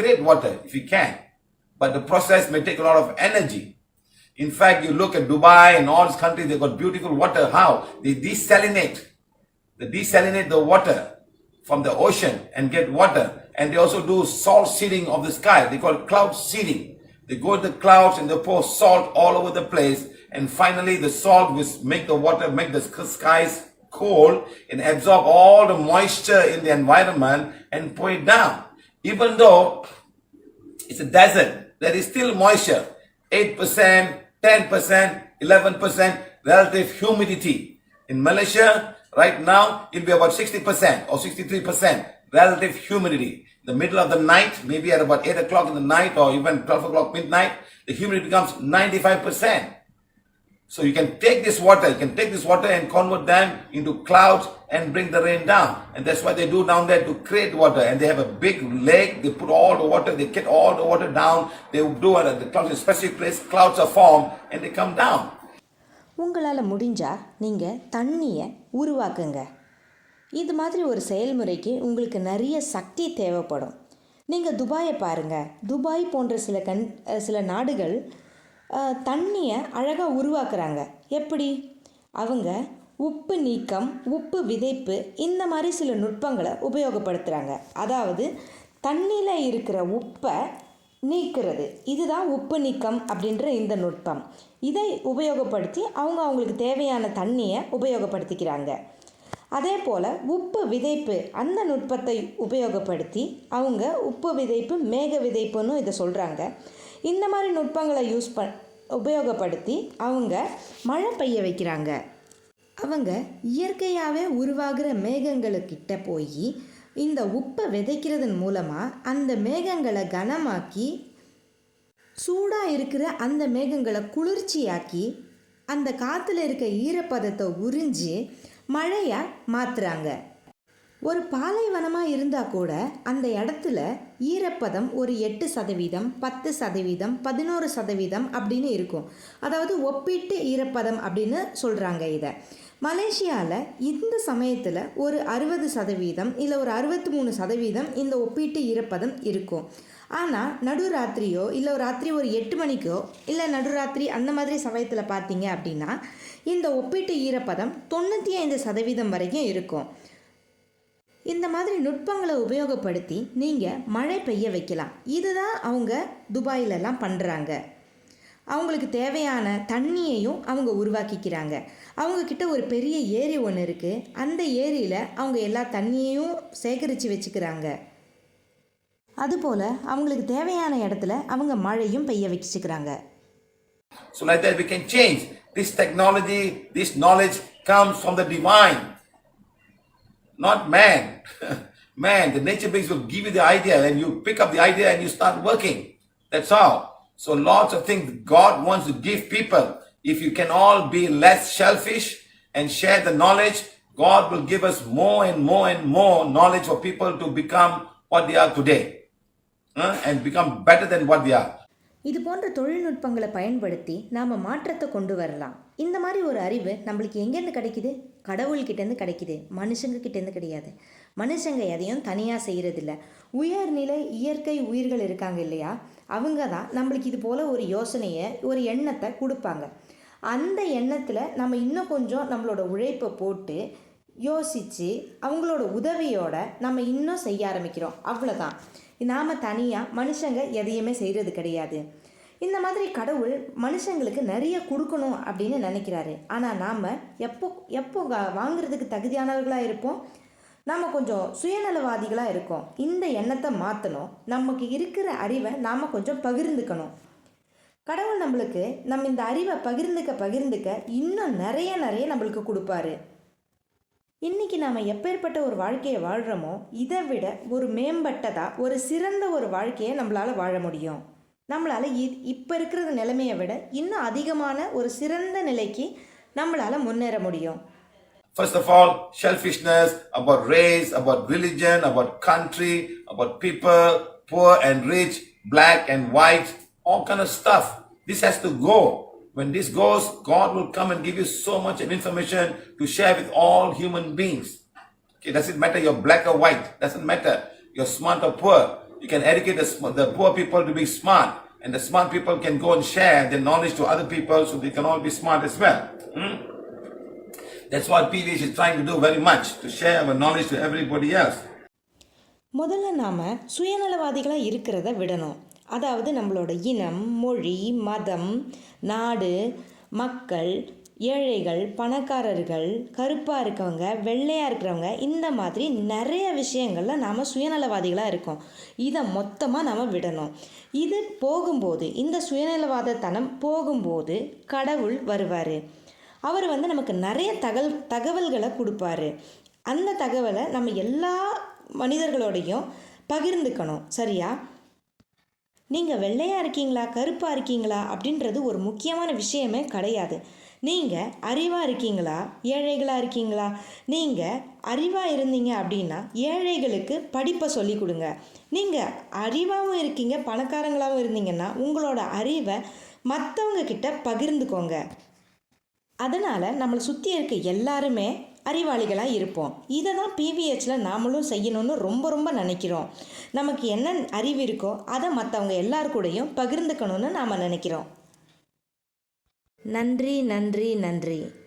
create water if you can. But the process may take a lot of energy. In fact, you look at Dubai and all these countries, they've got beautiful water. How? They desalinate. They desalinate the water from the ocean and get water. And they also do salt seeding of the sky. They call it cloud seeding. They go to the clouds and they pour salt all over the place. And finally, the salt will make the water, make the skies cold and absorb all the moisture in the environment and pour it down. Even though it's a desert, there is still moisture. 8%, 10%, 11% relative humidity. In Malaysia, right now, it'll be about 60% or 63% relative humidity. The middle of the night, maybe at about 8 o'clock in the night or even 12 o'clock midnight, the humidity becomes 95%. So you can take this water, you can take this water and convert them into clouds and bring the rain down. And that's what they do down there to create water. And they have a big lake, they put all the water, they get all the water down, they do it at the clouds in a specific place, clouds are formed and they come down. உங்களால் முடிஞ்சால் நீங்கள் தண்ணியை உருவாக்குங்க இது மாதிரி ஒரு செயல்முறைக்கு உங்களுக்கு நிறைய சக்தி தேவைப்படும் நீங்கள் துபாயை பாருங்கள் துபாய் போன்ற சில கண் சில நாடுகள் தண்ணியை அழகாக உருவாக்குறாங்க. எப்படி? அவங்க உப்பு நீக்கம் உப்பு விதைப்பு இந்த மாதிரி சில நுட்பங்களை உபயோகப்படுத்துகிறாங்க அதாவது தண்ணியில் இருக்கிற உப்பை நீக்கிறது. இதுதான் உப்பு நீக்கம் அப்படின்ற இந்த நுட்பம். இதை உபயோகப்படுத்தி அவங்க அவங்களுக்கு தேவையான தண்ணியை உபயோகப்படுத்திக்கிறாங்க. அதே போல் உப்பு விதைப்பு அந்த நுட்பத்தை உபயோகப்படுத்தி அவங்க உப்பு விதைப்பு மேக விதைப்புன்னு இதை சொல்கிறாங்க இந்த மாதிரி நுட்பங்களை யூஸ் ப உபயோகப்படுத்தி அவங்க மழை பெய்ய வைக்கிறாங்க. அவங்க இயற்கையாகவே உருவாகிற மேகங்களுக்கிட்ட போய் இந்த உப்பை விதைக்கிறதன் மூலமாக அந்த மேகங்களை கனமாக்கி சூடாக இருக்கிற அந்த மேகங்களை குளிர்ச்சியாக்கி அந்த காற்றுல இருக்க ஈரப்பதத்தை உறிஞ்சி மழையாக மாற்றுறாங்க ஒரு பாலைவனமாக இருந்தால் கூட அந்த இடத்துல ஈரப்பதம் ஒரு எட்டு சதவீதம் பத்து சதவீதம் பதினோரு சதவீதம் அப்படின்னு இருக்கும். அதாவது ஒப்பீட்டு ஈரப்பதம் அப்படின்னு சொல்கிறாங்க இதை. மலேசியாவில் இந்த சமயத்தில் ஒரு அறுபது சதவீதம் இல்லை ஒரு அறுபத்தி மூணு சதவீதம் இந்த ஒப்பீட்டு ஈரப்பதம் இருக்கும். ஆனால் நடுராத்திரியோ இல்லை ஒரு ராத்திரி ஒரு எட்டு மணிக்கோ இல்லை நடுராத்திரி அந்த மாதிரி சமயத்தில் பார்த்தீங்க அப்படின்னா இந்த ஒப்பீட்டு ஈரப்பதம் தொண்ணூற்றி ஐந்து சதவீதம் வரைக்கும் இருக்கும். இந்த மாதிரி நுட்பங்களை உபயோகப்படுத்தி நீங்கள் மழை பெய்ய வைக்கலாம். இதுதான் அவங்க துபாயிலெல்லாம் பண்ணுறாங்க அவங்களுக்கு தேவையான தண்ணியையும் அவங்க உருவாக்கிக்கிறாங்க. அவங்கக்கிட்ட ஒரு பெரிய ஏரி ஒன்று இருக்குது அந்த ஏரியில் அவங்க எல்லா தண்ணியையும் சேகரித்து வச்சுக்கிறாங்க. அதுபோல் அவங்களுக்கு தேவையான இடத்துல அவங்க மழையும் பெய்ய வச்சுக்கிறாங்க. So like that we can change. This technology, this knowledge comes from the divine, not man. man, the nature beings will give you the idea and you pick up the idea and you start working. That's all. So lots of things God wants to give people. If you can all be less selfish and share the knowledge, God will give us more and more and more knowledge for people to become what they are today. huh? And become better than what they are. இது போன்ற தொழில்நுட்பங்களை பயன்படுத்தி நாம் மாற்றத்தை கொண்டு வரலாம் இந்த மாதிரி ஒரு அறிவு நம்மளுக்கு எங்கேருந்து கிடைக்குது? கடவுள்கிட்டேருந்து கிடைக்குது. மனுஷங்க கிட்டேருந்து கிடையாது. மனுஷங்க எதையும் தனியாக செய்கிறதில்ல உயர்நிலை இயற்கை உயிர்கள் இருக்காங்க இல்லையா? அவங்க தான் நம்மளுக்கு இது போல் ஒரு யோசனையை ஒரு எண்ணத்தை கொடுப்பாங்க. அந்த எண்ணத்தில் நம்ம இன்னும் கொஞ்சம் நம்மளோட உழைப்பை போட்டு யோசித்து அவங்களோட உதவியோட நம்ம இன்னும் செய்ய ஆரம்பிக்கிறோம். அவ்வளோதான் நாம் தனியாக மனுஷங்க எதையுமே செய்கிறது கிடையாது. இந்த மாதிரி கடவுள் மனுஷங்களுக்கு நிறைய கொடுக்கணும் அப்படின்னு நினைக்கிறாரு. ஆனால் நாம் எப்போ எப்போ வா- வாங்குறதுக்கு தகுதியானவர்களாக இருப்போம்? நாம் கொஞ்சம் சுயநலவாதிகளாக இருக்கோம். இந்த எண்ணத்தை மாற்றணும் நமக்கு இருக்கிற அறிவை நாம் கொஞ்சம் பகிர்ந்துக்கணும். கடவுள் நம்மளுக்கு நம்ம இந்த அறிவை பகிர்ந்துக்க பகிர்ந்துக்க இன்னும் நிறைய நிறைய நம்மளுக்கு கொடுப்பாரு. இன்னைக்கு நாம் எப்பேற்பட்ட ஒரு வாழ்க்கையை வாழ்கிறோமோ இதை விட ஒரு மேம்பட்டதாக ஒரு சிறந்த ஒரு வாழ்க்கையை நம்மளால் வாழ முடியும். நம்மளால் இ இப்போ இருக்கிற நிலைமையை விட இன்னும் அதிகமான ஒரு சிறந்த நிலைக்கு நம்மளால் முன்னேற முடியும் First of all, selfishness about race, about religion, about country, about people, poor and rich, black and white, all kind of stuff. This has to go. When this goes, God will come and give you so much information to share with all human beings. Okay, doesn't matter you're black or white, doesn't matter. You're smart or poor. You can educate the, the poor people to be smart, and the smart people can go and share their knowledge to other people so they can all be smart as well. Hmm? That's what PVH is trying to do very much, to share our knowledge to everybody else. முதல்ல நாம் சுயநலவாதிகளாக இருக்கிறத விடணும் அதாவது நம்மளோட இனம் மொழி மதம் நாடு மக்கள் ஏழைகள் பணக்காரர்கள் கருப்பாக இருக்கவங்க வெள்ளையாக இருக்கிறவங்க இந்த மாதிரி நிறைய விஷயங்களில் நாம் சுயநலவாதிகளாக இருக்கோம். இதை மொத்தமாக நாம் விடணும். இது போகும்போது இந்த சுயநலவாதத்தனம் போகும்போது கடவுள் வருவார். அவர் வந்து நமக்கு நிறைய தகவல் தகவல்களை கொடுப்பாரு. அந்த தகவலை நம்ம எல்லா மனிதர்களோடையும் பகிர்ந்துக்கணும். சரியா? நீங்கள் வெள்ளையாக இருக்கீங்களா கருப்பாக இருக்கீங்களா அப்படின்றது ஒரு முக்கியமான விஷயமே கிடையாது. நீங்கள் அறிவாக இருக்கீங்களா ஏழைகளாக இருக்கீங்களா? நீங்கள் அறிவாக இருந்தீங்க அப்படின்னா ஏழைகளுக்கு படிப்பை சொல்லி கொடுங்க. நீங்கள் அறிவாகவும் இருக்கீங்க பணக்காரங்களாகவும் இருந்தீங்கன்னா உங்களோட அறிவை மற்றவங்க கிட்ட பகிர்ந்துக்கோங்க. அதனால் நம்மளை சுற்றி இருக்க எல்லாருமே அறிவாளிகளாக இருப்போம். இதை தான் பிவிஹெச்சில் நாமளும் செய்யணும்னு ரொம்ப ரொம்ப நினைக்கிறோம். நமக்கு என்ன அறிவு இருக்கோ அதை மற்றவங்க எல்லாருக்கூடையும் கூடயும் பகிர்ந்துக்கணும்னு நாம் நினைக்கிறோம். நன்றி நன்றி நன்றி.